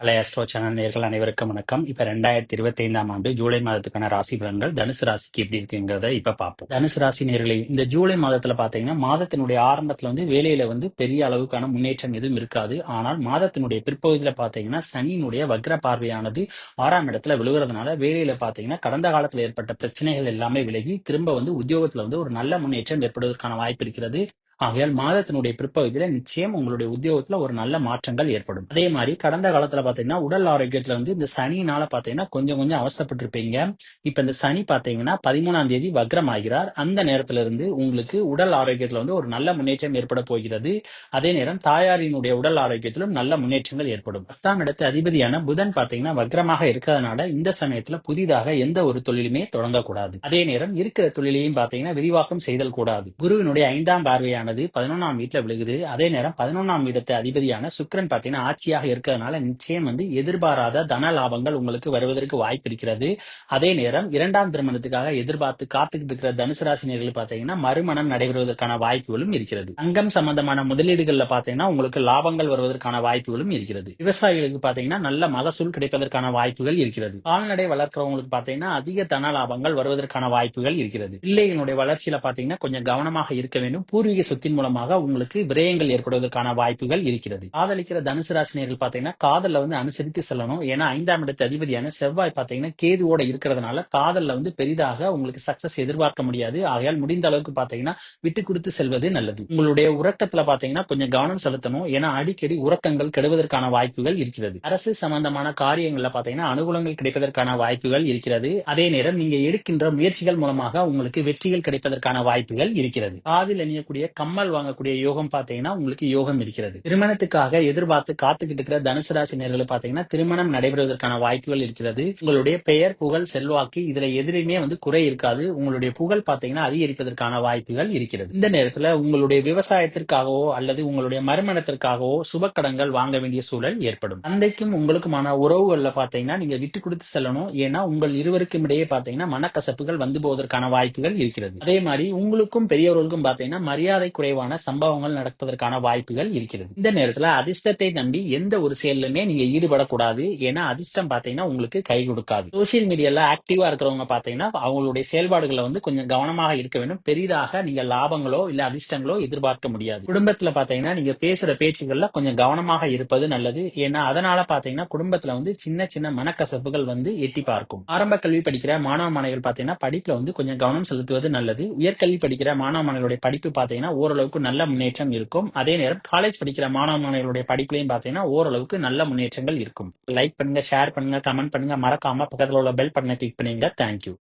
Hello astro channel நேர்கள் அனைவருக்கும் வணக்கம். இப்ப ரெண்டாயிரத்தி இருபத்தி ஐந்தாம் ஆண்டு ஜூலை மாதத்துக்கான ராசி பலன்கள் தனுசு ராசிக்கு எப்படி இருக்குங்கிறத இப்ப பார்ப்போம். தனுசு ராசி நேர்களை இந்த ஜூலை மாதத்துல பாத்தீங்கன்னா மாதத்தினுடைய ஆரம்பத்துல வந்து வேலையில வந்து பெரிய அளவுக்கான முன்னேற்றம் எதுவும் இருக்காது. ஆனால் மாதத்தினுடைய பிற்பகுதியில பாத்தீங்கன்னா சனியினுடைய வக்ர பார்வையானது ஆறாம் இடத்துல விழுகிறதுனால வேலையில பாத்தீங்கன்னா கடந்த காலத்துல ஏற்பட்ட பிரச்சனைகள் எல்லாமே விலகி திரும்ப வந்து உத்தியோகத்துல வந்து ஒரு நல்ல முன்னேற்றம் ஏற்படுவதற்கான வாய்ப்பு இருக்கிறது. ஆகையால் மாதத்தினுடைய பிற்பகுதியில நிச்சயம் உங்களுடைய உத்தியோகத்துல ஒரு நல்ல மாற்றங்கள் ஏற்படும். அதே மாதிரி கடந்த காலத்துல பாத்தீங்கன்னா உடல் ஆரோக்கியத்துல வந்து இந்த சனினால பாத்தீங்கன்னா கொஞ்சம் கொஞ்சம் அவஸ்தப்பட்டிருப்பீங்க. இப்ப இந்த சனி பாத்தீங்கன்னா பதிமூணாம் தேதி வக்ரம் ஆகிறார் அந்த நேரத்துல இருந்து உங்களுக்கு உடல் ஆரோக்கியத்துல வந்து ஒரு நல்ல முன்னேற்றம் ஏற்பட போகிறது. அதே நேரம் தாயாரினுடைய உடல் ஆரோக்கியத்திலும் நல்ல முன்னேற்றங்கள் ஏற்படும். பத்தாம் இடத்து அதிபதியான புதன் பாத்தீங்கன்னா வக்ரமாக இருக்கிறதுனால இந்த சமயத்துல புதிதாக எந்த ஒரு தொழிலுமே தொடங்கக்கூடாது. அதே நேரம் இருக்கிற தொழிலையும் பாத்தீங்கன்னா விரிவாக்கம் செய்தல் கூடாது. குருவினுடைய ஐந்தாம் பார்வையான ஆனது பதினொன்றாம் வீட்டுல விழுகுது. அதே நேரம் பதினொன்றாம் வீடத்தை அதிபதியான சுக்கரன் பார்த்தீங்கன்னா ஆட்சியாக இருக்கிறதுனால நிச்சயம் வந்து எதிர்பாராத தன லாபங்கள் உங்களுக்கு வருவதற்கு வாய்ப்பு இருக்கிறது. அதே நேரம் இரண்டாம் திருமணத்துக்காக எதிர்பார்த்து காத்துக்கிட்டு இருக்கிற தனுசு ராசினியர்கள் பார்த்தீங்கன்னா மறுமணம் நடைபெறுவதற்கான வாய்ப்புகளும் இருக்கிறது. தங்கம் சம்பந்தமான முதலீடுகள்ல பார்த்தீங்கன்னா உங்களுக்கு லாபங்கள் வருவதற்கான வாய்ப்புகளும் இருக்கிறது. விவசாயிகளுக்கு பார்த்தீங்கன்னா நல்ல மகசூல் கிடைப்பதற்கான வாய்ப்புகள் இருக்கிறது. கால்நடை வளர்க்கிறவங்களுக்கு பார்த்தீங்கன்னா அதிக தன லாபங்கள் வருவதற்கான வாய்ப்புகள் இருக்கிறது. பிள்ளைகளுடைய வளர்ச்சியில பார்த்தீங்கன்னா கொஞ்சம் கவனமாக இருக்க வேண்டும். பூர்வீக சொத்தின் மூலமாக உங்களுக்கு விரயங்கள் ஏற்படுவதற்கான வாய்ப்புகள் இருக்கிறது. காதலிக்கிற தனுசு ராசி ராசினியர்கள் பாத்தீங்கன்னா காதல்ல வந்து அனுசரித்து செல்லணும். ஏன்னா ஐந்தாம் இடத்து அதிபதியான செவ்வாய் பாத்தீங்கன்னா கேதுவோட இருக்கிறதுனால காதல்ல வந்து பெரிதாக உங்களுக்கு சக்சஸ் எதிர்பார்க்க முடியாது. ஆகையால் முடிந்த அளவுக்கு பாத்தீங்கன்னா விட்டு கொடுத்து செல்வது நல்லது. உங்களுடைய உறக்கத்துல பாத்தீங்கன்னா கொஞ்சம் கவனம் செலுத்தணும். ஏன்னா அடிக்கடி உறக்கங்கள் கெடுவதற்கான வாய்ப்புகள் இருக்கிறது. அரசு சம்பந்தமான காரியங்கள்ல பாத்தீங்கன்னா அனுகூலங்கள் கிடைப்பதற்கான வாய்ப்புகள் இருக்கிறது. அதே நேரம் நீங்க எடுக்கின்ற முயற்சிகள் மூலமாக உங்களுக்கு வெற்றிகள் கிடைப்பதற்கான வாய்ப்புகள் இருக்கிறது. காதில் அணியக்கூடிய கம கம்மல் வாங்கக்கூடிய யோகம் பாத்தீங்கன்னா உங்களுக்கு யோகம் இருக்கிறது. திருமணத்துக்காக எதிர்பார்த்து காத்துக்கிட்டு இருக்கிற தனுசு ராசி நேர்களை பாத்தீங்கன்னா திருமணம் நடைபெறுவதற்கான வாய்ப்புகள் இருக்கிறது. உங்களுடைய பெயர் புகழ் செல்வாக்கு இதுல எதிரையுமே வந்து குறை இருக்காது. உங்களுடைய புகழ் பாத்தீங்கன்னா அதிகரிப்பதற்கான வாய்ப்புகள் இருக்கிறது. இந்த நேரத்துல உங்களுடைய விவசாயத்திற்காகவோ அல்லது உங்களுடைய மறுமணத்திற்காகவோ சுபக்கடங்கள் வாங்க வேண்டிய சூழல் ஏற்படும். தந்தைக்கும் உங்களுக்குமான உறவுகள்ல பாத்தீங்கன்னா நீங்க விட்டு கொடுத்து செல்லணும். ஏன்னா உங்கள் இருவருக்கும் இடையே பாத்தீங்கன்னா மனக்கசப்புகள் வந்து போவதற்கான வாய்ப்புகள் இருக்கிறது. அதே மாதிரி உங்களுக்கும் பெரியவர்களுக்கும் பாத்தீங்கன்னா மரியாதை குறைவான சம்பவங்கள் நடப்பதற்கான வாய்ப்புகள் இருக்கிறது. இந்த நேரத்துல அதிர்ஷ்டத்தை நம்பி எந்த ஒரு செயலுமே நீங்க ஈடுபடக்கூடாது. ஏன்னா அதிர்ஷ்டம் பாத்தீங்கன்னா உங்களுக்கு கை கொடுக்காது. சோசியல் மீடியால ஆக்டிவா இருக்கிறவங்க பாத்தீங்கன்னா அவங்களுடைய செயல்பாடுகளை வந்து கொஞ்சம் கவனமாக இருக்க வேண்டும். பெரிதாக நீங்க லாபங்களோ இல்ல அதிர்ஷ்டங்களோ எதிர்பார்க்க முடியாது. குடும்பத்துல பாத்தீங்கன்னா நீங்க பேசுற பேச்சுகள்ல கொஞ்சம் கவனமாக இருப்பது நல்லது. ஏன்னா அதனால பாத்தீங்கன்னா குடும்பத்துல வந்து சின்ன சின்ன மனக்கசப்புகள் வந்து எட்டி பார்க்கும். ஆரம்ப கல்வி படிக்கிற மாணவ மாணவிகள் பாத்தீங்கன்னா படிப்புல வந்து கொஞ்சம் கவனம் செலுத்துவது நல்லது. உயர்கல்வி படிக்கிற மாணவ மாணவிகளுடைய படிப்பு பாத்தீங்கன்னா ஓரளவுக்கு நல்ல முன்னேற்றம் இருக்கும். அதே நேரம் காலேஜ் படிக்கிற மாணவ மாணவர்களுடைய படிப்புலையும் பாத்தீங்கன்னா ஓரளவுக்கு நல்ல முன்னேற்றங்கள் இருக்கும். லைக் பண்ணுங்க ஷேர் பண்ணுங்க கமெண்ட் பண்ணுங்க. மறக்காம பக்கத்துல உள்ள பெல் பட்டனை கிளிக் பண்ணுங்க தேங்க்யூ